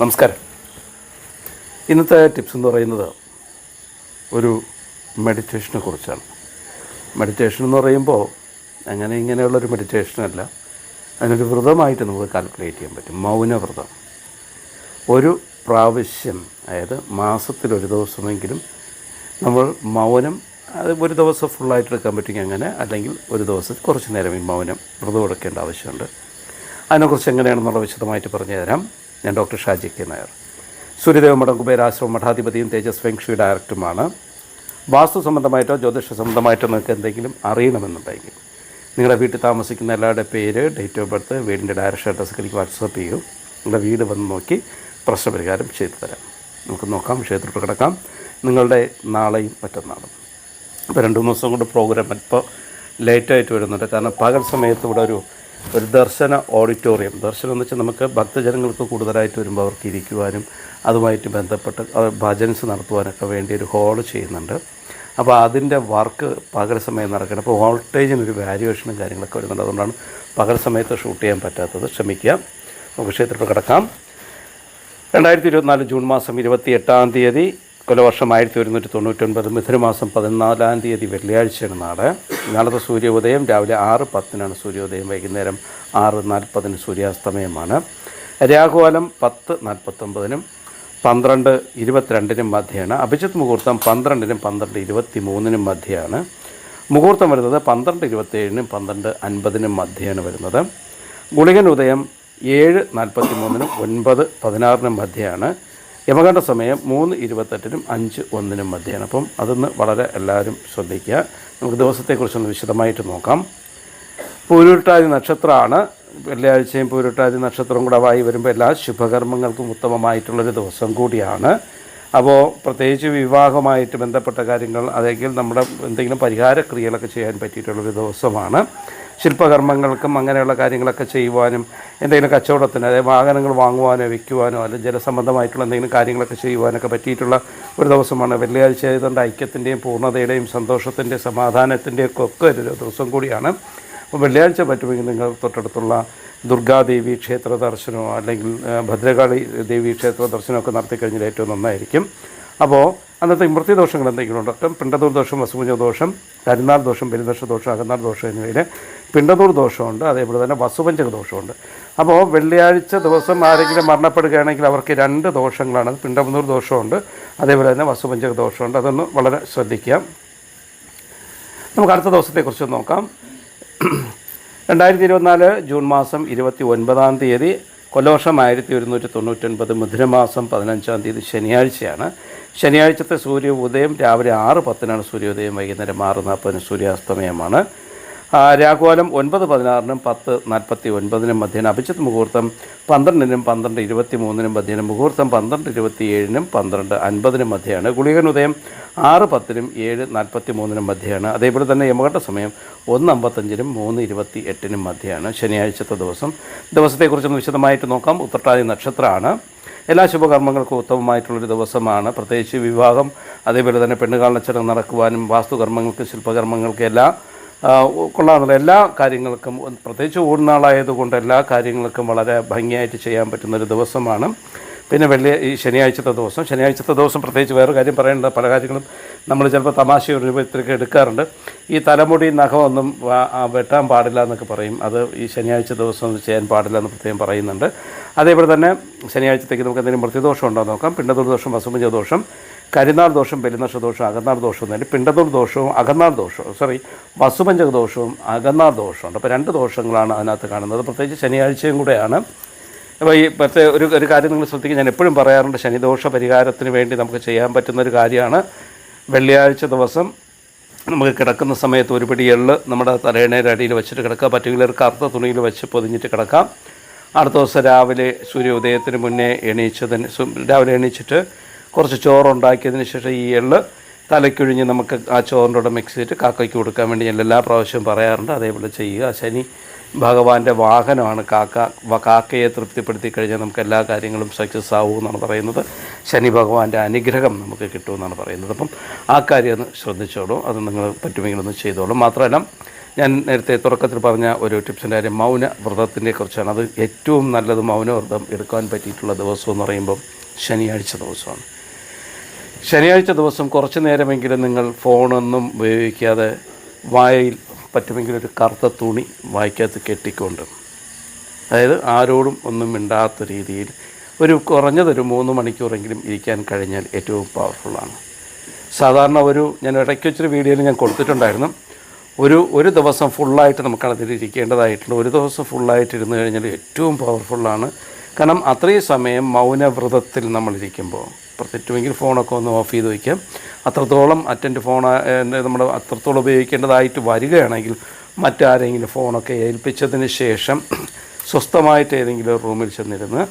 നമസ്കാരം. ഇന്നത്തെ ടിപ്സ് എന്ന് പറയുന്നത് ഒരു മെഡിറ്റേഷനെ കുറിച്ചാണ്. മെഡിറ്റേഷൻ എന്ന് പറയുമ്പോൾ അങ്ങനെ ഇങ്ങനെയുള്ളൊരു മെഡിറ്റേഷനല്ല അതിനൊരു വ്രതമായിട്ട് നമുക്ക് കാൽക്കുലേറ്റ് ചെയ്യാൻ പറ്റും. മൗനവ്രതം. ഒരു പ്രാവശ്യം അതായത് മാസത്തിലൊരു ദിവസമെങ്കിലും നമ്മൾ മൗനം അത് ഒരു ദിവസം ഫുള്ളായിട്ട് എടുക്കാൻ പറ്റുമെങ്കിൽ അങ്ങനെ അല്ലെങ്കിൽ ഒരു ദിവസം കുറച്ച് നേരം ഈ മൗനം വ്രതം എടുക്കേണ്ട ആവശ്യമുണ്ട്. അതിനെക്കുറിച്ച് എങ്ങനെയാണെന്നുള്ള വിശദമായിട്ട് പറഞ്ഞു തരാം ഞാൻ ഡോക്ടർ ഷാജി കെ നായർ. സൂര്യദേവ മഠം കുബേരാശ്രമ മഠാധിപതിയും തേജസ് വെങ്ഷി ഡയറക്ടറുമാണ്. വാസ്തു സംബന്ധമായിട്ടോ ജ്യോതിഷ സംബന്ധമായിട്ടോ നിങ്ങൾക്ക് എന്തെങ്കിലും അറിയണമെന്നുണ്ടെങ്കിൽ നിങ്ങളുടെ വീട്ടിൽ താമസിക്കുന്ന എല്ലാവരുടെ പേര് ഡേറ്റ് ഓഫ് ബർത്ത് വീടിന്റെ ഡയറക്ഷൻ അഡ്രസ്സൊക്കെ എനിക്ക് വാട്സപ്പ് ചെയ്യൂ. നിങ്ങളുടെ വീട് വന്ന് നോക്കി പ്രശ്നപരിഹാരം ചെയ്തു തരാം. നമുക്ക് നോക്കാം വിഷയത്തിലോട്ട് കിടക്കാം. നിങ്ങളുടെ നാളെയും മറ്റന്നാളും. ഇപ്പോൾ രണ്ട് മൂന്ന് ദിവസം കൊണ്ട് പ്രോഗ്രാം ഇപ്പോൾ ലേറ്റായിട്ട് വരുന്നുണ്ട്. കാരണം പകൽ സമയത്ത് ഇവിടെ ഒരു ഒരു ദർശന ഓഡിറ്റോറിയം. ദർശനം എന്ന് വെച്ചാൽ നമുക്ക് ഭക്തജനങ്ങൾക്ക് കൂടുതലായിട്ട് വരുമ്പോൾ അവർക്ക് ഇരിക്കുവാനും അതുമായിട്ട് ബന്ധപ്പെട്ട് ഭജൻസ് നടത്തുവാനൊക്കെ വേണ്ടി ഒരു ഹോൾ ചെയ്യുന്നുണ്ട്. അപ്പോൾ അതിന്റെ വർക്ക് പകൽ സമയം നടക്കണം. അപ്പോൾ വോൾട്ടേജിനൊരു വാല്യുവേഷനും കാര്യങ്ങളൊക്കെ വരുന്നുണ്ട്. അതുകൊണ്ടാണ് പകൽ സമയത്ത് ഷൂട്ട് ചെയ്യാൻ പറ്റാത്തത്. ക്ഷമിക്കുക. നമുക്ക് ക്ഷേത്രത്തിൽ കിടക്കാം. രണ്ടായിരത്തി ഇരുപത്തിനാല് ജൂൺ മാസം ഇരുപത്തി എട്ടാം തീയതി കൊലവർഷം ആയിരത്തി ഒരുന്നൂറ്റി തൊണ്ണൂറ്റൊൻപത് മിഥുനമാസം പതിനാലാം തീയതി വെള്ളിയാഴ്ചയാണ് നാളെ നാളത്തെ സൂര്യോദയം രാവിലെ ആറ് പത്തിനാണ് സൂര്യോദയം വൈകുന്നേരം ആറ് നാൽപ്പതിന് സൂര്യാസ്തമയമാണ്. രാഹുകാലം പത്ത് നാൽപ്പത്തൊമ്പതിനും പന്ത്രണ്ട് ഇരുപത്തിരണ്ടിനും മധ്യയാണ് അഭിജിത്ത് മുഹൂർത്തം പന്ത്രണ്ടിനും പന്ത്രണ്ട് ഇരുപത്തി മൂന്നിനും മധ്യയാണ് മുഹൂർത്തം വരുന്നത് പന്ത്രണ്ട് ഇരുപത്തേഴിനും പന്ത്രണ്ട് അൻപതിനും മധ്യയാണ് വരുന്നത്. ഗുളികൻ ഉദയം ഏഴ് നാൽപ്പത്തി മൂന്നിനും ഒൻപത് പതിനാറിനും മധ്യയാണ് യമകണ്ഠ സമയം മൂന്ന് ഇരുപത്തെട്ടിനും അഞ്ച് ഒന്നിനും മധ്യയാണ്. അപ്പം അതൊന്ന് വളരെ എല്ലാവരും ശ്രദ്ധിക്കുക. നമുക്ക് ദിവസത്തെക്കുറിച്ചൊന്ന് വിശദമായിട്ട് നോക്കാം. പൂരുട്ടാതി നക്ഷത്രമാണ്. വെള്ളിയാഴ്ചയും പൂരുട്ടാതി നക്ഷത്രം കൂടെ വായി വരുമ്പോൾ എല്ലാ ശുഭകർമ്മങ്ങൾക്കും ഉത്തമമായിട്ടുള്ളൊരു ദിവസം കൂടിയാണ്. അപ്പോൾ പ്രത്യേകിച്ച് വിവാഹമായിട്ട് ബന്ധപ്പെട്ട കാര്യങ്ങൾ അല്ലെങ്കിൽ നമ്മുടെ എന്തെങ്കിലും പരിഹാര ക്രിയകളൊക്കെ ചെയ്യാൻ പറ്റിയിട്ടുള്ളൊരു ദിവസമാണ്. ശില്പകർമ്മങ്ങൾക്കും അങ്ങനെയുള്ള കാര്യങ്ങളൊക്കെ ചെയ്യുവാനും എന്തെങ്കിലും കച്ചവടത്തിന് അതായത് വാഹനങ്ങൾ വാങ്ങുവാനോ വിൽക്കുവാനോ അല്ലെങ്കിൽ ജലസംബന്ധമായിട്ടുള്ള എന്തെങ്കിലും കാര്യങ്ങളൊക്കെ ചെയ്യുവാനൊക്കെ പറ്റിയിട്ടുള്ള ഒരു ദിവസമാണ്. വെള്ളിയാഴ്ച ആയതുകൊണ്ട് ഐക്യത്തിന്റെയും പൂർണതയുടെയും സന്തോഷത്തിന്റെയും സമാധാനത്തിന്റെയും ഒക്കെ ഒരു ദിവസം കൂടിയാണ്. അപ്പോൾ വെള്ളിയാഴ്ച പറ്റുമെങ്കിൽ നിങ്ങൾ തൊട്ടടുത്തുള്ള ദുർഗാദേവി ക്ഷേത്ര ദർശനമോ അല്ലെങ്കിൽ ഭദ്രകാളി ദേവി ക്ഷേത്ര ദർശനമൊക്കെ നടത്തിക്കഴിഞ്ഞാൽ ഏറ്റവും നന്നായിരിക്കും. അപ്പോൾ അന്നത്തെ മൃത്യുദോഷങ്ങൾ ദോഷങ്ങൾ എന്തെങ്കിലുമുണ്ട്? അപ്പം പിണ്ടതൂർ ദോഷം വസുപൂജ ദോഷം കരുനാൾ ദോഷം പെരുന്നക്ഷ ദോഷം അകന്നാൾ ദോഷം എന്നിവയിൽ പിണ്ടതൂർ ദോഷമുണ്ട്. അതേപോലെ തന്നെ വസുപഞ്ചക ദോഷമുണ്ട്. അപ്പോൾ വെള്ളിയാഴ്ച ദിവസം ആരെങ്കിലും മരണപ്പെടുകയാണെങ്കിൽ അവർക്ക് രണ്ട് ദോഷങ്ങളാണ്. പിണ്ടമുന്നൂർ ദോഷമുണ്ട്. അതേപോലെ തന്നെ വസുപഞ്ചക ദോഷമുണ്ട്. അതൊന്ന് വളരെ ശ്രദ്ധിക്കാം നമുക്ക് അടുത്ത ദിവസത്തെക്കുറിച്ച് നോക്കാം. രണ്ടായിരത്തി ഇരുപത്തിനാല് ജൂൺ മാസം ഇരുപത്തി ഒൻപതാം തീയതി കൊല്ലവർഷം ആയിരത്തി ഒരുന്നൂറ്റി തൊണ്ണൂറ്റൊൻപത് മധുരമാസം പതിനഞ്ചാം തീയതി ശനിയാഴ്ചയാണ്. ശനിയാഴ്ചത്തെ സൂര്യോദയം രാവിലെ ആറ് പത്തിനാണ് സൂര്യോദയം വൈകുന്നേരം ആറ് നാൽപ്പതിന് സൂര്യാസ്തമയമാണ്. രാഘുവാലം ഒൻപത് പതിനാറിനും പത്ത് നാൽപ്പത്തി ഒൻപതിനും മധ്യേന അഭിജിത്ത് മുഹൂർത്തം പന്ത്രണ്ടിനും പന്ത്രണ്ട് ഇരുപത്തി മൂന്നിനും മധ്യേന മുഹൂർത്തം പന്ത്രണ്ട് ഇരുപത്തി ഏഴിനും പന്ത്രണ്ട് അൻപതിനും മധ്യയാണ് ഗുളികൻ ഉദയം ആറ് പത്തിനും ഏഴ് നാൽപ്പത്തി മൂന്നിനും മധ്യയാണ് അതേപോലെ തന്നെ യമഘട്ട സമയം ഒന്ന് അമ്പത്തഞ്ചിനും മൂന്ന് ഇരുപത്തി എട്ടിനും മധ്യയാണ് ശനിയാഴ്ചത്തെ ദിവസം. ദിവസത്തെക്കുറിച്ചൊന്ന് വിശദമായിട്ട് നോക്കാം. ഉത്രട്ടാതി നക്ഷത്രമാണ്. എല്ലാ ശുഭകർമ്മങ്ങൾക്കും ഉത്തമമായിട്ടുള്ളൊരു ദിവസമാണ്. പ്രത്യേകിച്ച് വിവാഹം അതേപോലെ തന്നെ പെണ്ണുകാലന ചടങ്ങ് നടക്കുവാനും വാസ്തുകർമ്മങ്ങൾക്ക് ശില്പകർമ്മങ്ങൾക്ക് എല്ലാ എല്ലാ കാര്യങ്ങൾക്കും പ്രത്യേകിച്ച് ഊർനാളായതുകൊണ്ട് എല്ലാ കാര്യങ്ങൾക്കും വളരെ ഭംഗിയായിട്ട് ചെയ്യാൻ പറ്റുന്നൊരു ദിവസമാണ്. പിന്നെ വെള്ളി ഈ ശനിയാഴ്ചത്തെ ദിവസം. ശനിയാഴ്ചത്തെ ദിവസം പ്രത്യേകിച്ച് വേറെ കാര്യം പറയേണ്ട പല കാര്യങ്ങളും നമ്മൾ ചിലപ്പോൾ തമാശ രൂപത്തിലൊക്കെ എടുക്കാറുണ്ട്. ഈ തലമുടി നഖമൊന്നും വെട്ടാൻ പാടില്ല എന്നൊക്കെ പറയും. അത് ഈ ശനിയാഴ്ച ദിവസം ചെയ്യാൻ പാടില്ല എന്ന് പ്രത്യേകം പറയുന്നുണ്ട്. അതേപോലെ തന്നെ ശനിയാഴ്ചത്തേക്ക് നമുക്ക് എന്തെങ്കിലും മൃത്യുദോഷം ഉണ്ടോ നോക്കാം. പിണ്ടതൊരു ദോഷം വസുമഞ്ച ദോഷം കരിനാൾ ദോഷം ബലിനഷ ദോഷം അകന്നാൾ ദോഷം തന്നെ പിണ്ടതൂർ ദോഷവും അകന്നാൾ ദോഷവും സോറി വസുപഞ്ചക ദോഷവും അകന്നാൾ ദോഷമുണ്ട് അപ്പോൾ രണ്ട് ദോഷങ്ങളാണ് അതിനകത്ത് കാണുന്നത്. പ്രത്യേകിച്ച് ശനിയാഴ്ചയും കൂടെയാണ്. അപ്പോൾ ഈ മറ്റേ ഒരു ഒരു കാര്യം നിങ്ങൾ ശ്രദ്ധിക്കുക. ഞാൻ എപ്പോഴും പറയാറുണ്ട് ശനിദോഷ പരിഹാരത്തിന് വേണ്ടി നമുക്ക് ചെയ്യാൻ പറ്റുന്ന ഒരു കാര്യമാണ്. വെള്ളിയാഴ്ച ദിവസം നമുക്ക് കിടക്കുന്ന സമയത്ത് ഒരു പിടി എള്ള് നമ്മുടെ തലയണയുടെ അടിയിൽ വെച്ചിട്ട് കിടക്കുക പറ്റുമെങ്കിൽ ഒരു കറുത്ത തുണിയിൽ വെച്ച് പൊതിഞ്ഞിട്ട് കിടക്കാം. അടുത്ത ദിവസം രാവിലെ സൂര്യോദയത്തിന് മുന്നേ എണീച്ചതിന് രാവിലെ എണീച്ചിട്ട് കുറച്ച് ചോറുണ്ടാക്കിയതിന് ശേഷം ഈ എള്ള് തലയ്ക്കൊഴിഞ്ഞ് നമുക്ക് ആ ചോറിന്റെ കൂടെ മിക്സ് ചെയ്തിട്ട് കാക്കയ്ക്ക് കൊടുക്കാൻ വേണ്ടി ഞാൻ എല്ലാ പ്രാവശ്യവും പറയാറുണ്ട്. അതേപോലെ ചെയ്യുക. ശനി ഭഗവാന്റെ വാഹനമാണ്. കാക്ക കാക്കയെ തൃപ്തിപ്പെടുത്തി കഴിഞ്ഞാൽ നമുക്ക് എല്ലാ കാര്യങ്ങളും സക്സസ് ആവുമെന്നാണ് പറയുന്നത്. ശനി ഭഗവാന്റെ അനുഗ്രഹം നമുക്ക് കിട്ടുമെന്നാണ് പറയുന്നത്. അപ്പം ആ കാര്യം ഒന്ന് ശ്രദ്ധിച്ചോളൂ. അത് നിങ്ങൾ പറ്റുമെങ്കിൽ ഒന്ന് ചെയ്തോളൂ. മാത്രമല്ല ഞാൻ നേരത്തെ തുടക്കത്തിൽ പറഞ്ഞ ഒരു ടിപ്സിന്റെ കാര്യം. മൗന വ്രതത്തിനെ കുറിച്ചാണ്. അത് ഏറ്റവും നല്ലത് മൗന വ്രതം എടുക്കാൻ പറ്റിയിട്ടുള്ള ദിവസം എന്ന് പറയുമ്പം ശനിയാഴ്ച ദിവസമാണ്. ശനിയാഴ്ച ദിവസം കുറച്ച് നേരമെങ്കിലും നിങ്ങൾ ഫോണൊന്നും ഉപയോഗിക്കാതെ വായയിൽ പറ്റുമെങ്കിൽ ഒരു കറുത്ത തുണി വായിക്കകത്ത് കെട്ടിക്കൊണ്ട്. അതായത് ആരോടും ഒന്നും മിണ്ടാത്ത രീതിയിൽ ഒരു കുറഞ്ഞതൊരു മൂന്ന് മണിക്കൂറെങ്കിലും ഇരിക്കാൻ കഴിഞ്ഞാൽ ഏറ്റവും പവർഫുള്ളാണ് സാധാരണ ഒരു ഞാൻ ഇടയ്ക്ക് വെച്ചൊരു വീഡിയോയിൽ ഞാൻ കൊടുത്തിട്ടുണ്ടായിരുന്നു. ഒരു ഒരു ദിവസം ഫുള്ളായിട്ട് നമുക്ക് അതിലിരിക്കേണ്ടതായിട്ടുണ്ട് ഒരു ദിവസം ഫുള്ളായിട്ട് ഇരുന്ന് കഴിഞ്ഞാൽ ഏറ്റവും പവർഫുള്ളാണ് കാരണം അത്രയും സമയം മൗനവ്രതത്തിൽ നമ്മളിരിക്കുമ്പോൾ പ്രത്യേകിച്ചുമെങ്കിൽ ഫോണൊക്കെ ഒന്ന് ഓഫ് ചെയ്ത് വയ്ക്കാം. അത്രത്തോളം അറ്റൻഡ് ഫോൺ നമ്മൾ അത്രത്തോളം ഉപയോഗിക്കേണ്ടതായിട്ട് വരികയാണെങ്കിൽ മറ്റാരെങ്കിലും ഫോണൊക്കെ ഏൽപ്പിച്ചതിന് ശേഷം സ്വസ്ഥമായിട്ട് ഏതെങ്കിലും റൂമിൽ ചെന്നിരുന്ന്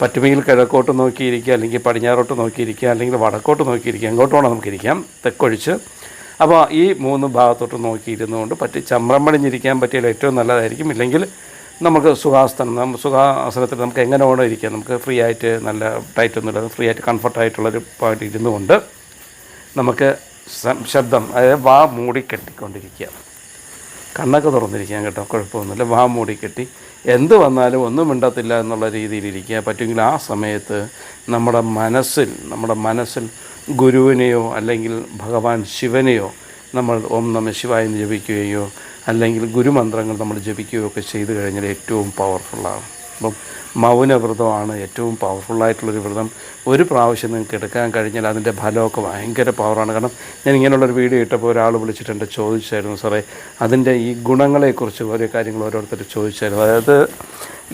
പറ്റുമെങ്കിൽ കിഴക്കോട്ട് നോക്കിയിരിക്കുക അല്ലെങ്കിൽ പടിഞ്ഞാറോട്ട് നോക്കിയിരിക്കുക അല്ലെങ്കിൽ വടക്കോട്ട് നോക്കിയിരിക്കുക എങ്ങോട്ട് വേണം നമുക്കിരിക്കാം. തെക്കൊഴിച്ച്. അപ്പോൾ ഈ മൂന്ന് ഭാഗത്തോട്ട് നോക്കിയിരുന്നുകൊണ്ട് പറ്റി ചമ്രം പടിഞ്ഞിരിക്കാൻ പറ്റിയാൽ ഏറ്റവും നല്ലതായിരിക്കും. ഇല്ലെങ്കിൽ നമുക്ക് സുഖാസനം സുഖാസനത്തിൽ നമുക്ക് എങ്ങനെ വേണോ ഇരിക്കാം. നമുക്ക് ഫ്രീ ആയിട്ട് നല്ല ടൈറ്റ് ഒന്നുമില്ല. ഫ്രീ ആയിട്ട് കംഫർട്ടായിട്ടുള്ളൊരു പോയിന്റ് ഇരുന്നു കൊണ്ട് നമുക്ക് ശബ്ദം അതായത് വാ മൂടി കെട്ടിക്കൊണ്ടിരിക്കുക. കണ്ണൊക്കെ തുറന്നിരിക്കാം കേട്ടോ. കുഴപ്പമൊന്നുമില്ല. വാ മൂടി കെട്ടി. എന്ത് വന്നാലും ഒന്നും മിണ്ടത്തില്ല എന്നുള്ള രീതിയിലിരിക്കുക പറ്റുമെങ്കിൽ ആ സമയത്ത് നമ്മുടെ മനസ്സിൽ നമ്മുടെ മനസ്സിൽ ഗുരുവിനെയോ അല്ലെങ്കിൽ ഭഗവാൻ ശിവനെയോ നമ്മൾ ഓം നമ ശിവായ എന്ന് ജപിക്കുകയോ അല്ലെങ്കിൽ ഗുരുമന്ത്രങ്ങൾ നമ്മൾ ജപിക്കുകയൊക്കെ ചെയ്തു കഴിഞ്ഞാൽ ഏറ്റവും പവർഫുള്ളാണ് അപ്പം മൗനവ്രതമാണ് ഏറ്റവും പവർഫുള്ളായിട്ടുള്ളൊരു വ്രതം. ഒരു പ്രാവശ്യം നിങ്ങൾക്ക് എടുക്കാൻ കഴിഞ്ഞാൽ അതിന്റെ ഫലമൊക്കെ ഭയങ്കര പവറാണ് കാരണം ഞാൻ ഇങ്ങനെയുള്ളൊരു വീഡിയോ ഇട്ടപ്പോൾ ഒരാൾ വിളിച്ചിട്ടുണ്ട് ചോദിച്ചായിരുന്നു സാറേ അതിന്റെ ഈ ഗുണങ്ങളെക്കുറിച്ച് ഓരോ കാര്യങ്ങൾ ഓരോരുത്തർ ചോദിച്ചായിരുന്നു. അതായത്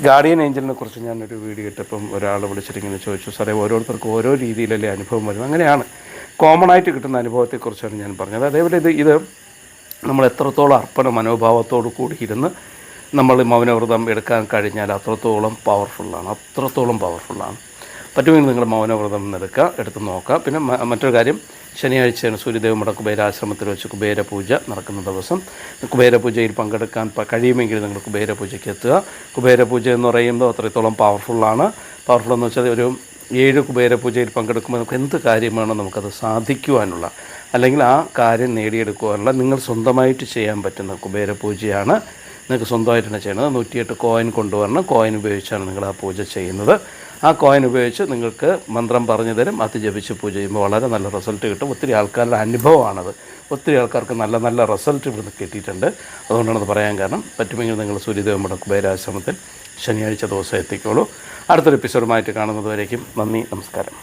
ഗാർഡിയൻ ഏഞ്ചലിനെ കുറിച്ച് ഞാനൊരു വീഡിയോ ഇട്ടപ്പം ഒരാൾ വിളിച്ചിട്ട് ഇങ്ങനെ ചോദിച്ചു സാറേ ഓരോരുത്തർക്കും ഓരോ രീതിയിലല്ലേ അനുഭവം വരും അങ്ങനെയാണ്. കോമൺ ആയിട്ട് കിട്ടുന്ന അനുഭവത്തെക്കുറിച്ചാണ് ഞാൻ പറഞ്ഞത്. അതേപോലെ ഇത് ഇത് നമ്മൾ എത്രത്തോളം അർപ്പണ മനോഭാവത്തോടു കൂടി ഇരുന്ന് നമ്മൾ മൗനവ്രതം എടുക്കാൻ കഴിഞ്ഞാൽ അത്രത്തോളം പവർഫുള്ളാണ് അത്രത്തോളം പവർഫുള്ളാണ് പറ്റുമെങ്കിൽ നിങ്ങൾ മൗനവ്രതം എടുക്കുക എടുത്ത് നോക്കുക. പിന്നെ മറ്റൊരു കാര്യം ശനിയാഴ്ചയാണ് സൂര്യദേവമുടെ കുബേരാശ്രമത്തിൽ വെച്ച് കുബേര പൂജ നടക്കുന്ന ദിവസം. കുബേര പൂജയിൽ പങ്കെടുക്കാൻ കഴിയുമെങ്കിൽ നിങ്ങൾ കുബേര പൂജയ്ക്ക് എത്തുക. കുബേര പൂജ എന്ന് പറയുമ്പോൾ അത്രത്തോളം പവർഫുള്ളാണ് പവർഫുൾ എന്ന് വെച്ചാൽ ഒരു ഏഴ് കുബേര പൂജയിൽ പങ്കെടുക്കുമ്പോൾ നമുക്ക് എന്ത് കാര്യമാണോ നമുക്കത് സാധിക്കുവാനുള്ള അല്ലെങ്കിൽ ആ കാര്യം നേടിയെടുക്കുവാനുള്ള നിങ്ങൾ സ്വന്തമായിട്ട് ചെയ്യാൻ പറ്റുന്ന കുബേര പൂജയാണ് നിങ്ങൾക്ക് സ്വന്തമായിട്ട് തന്നെ ചെയ്യണത് നൂറ്റിയെട്ട് കോയിൻ കൊണ്ടുവരണം. കോയിൻ ഉപയോഗിച്ചാണ് നിങ്ങൾ ആ പൂജ ചെയ്യുന്നത്. ആ കോയിൻ ഉപയോഗിച്ച് നിങ്ങൾക്ക് മന്ത്രം പറഞ്ഞു തരും. അത് ജപിച്ച് പൂജ ചെയ്യുമ്പോൾ വളരെ നല്ല റിസൾട്ട് കിട്ടും. ഒത്തിരി ആൾക്കാരുടെ അനുഭവമാണത്. ഒത്തിരി ആൾക്കാർക്ക് നല്ല നല്ല റിസൾട്ട് ഇവിടുന്ന് കിട്ടിയിട്ടുണ്ട്. അതുകൊണ്ടാണത് പറയാൻ കാരണം പറ്റുമെങ്കിൽ നിങ്ങൾ സൂര്യദേവമുടെ കുബേരാശ്രമത്തിൽ ശനിയാഴ്ച ദിവസം എത്തിക്കോളൂ. അടുത്തൊരു എപ്പിസോഡുമായിട്ട് കാണുന്നതുവരേക്കും നന്ദി നമസ്കാരം.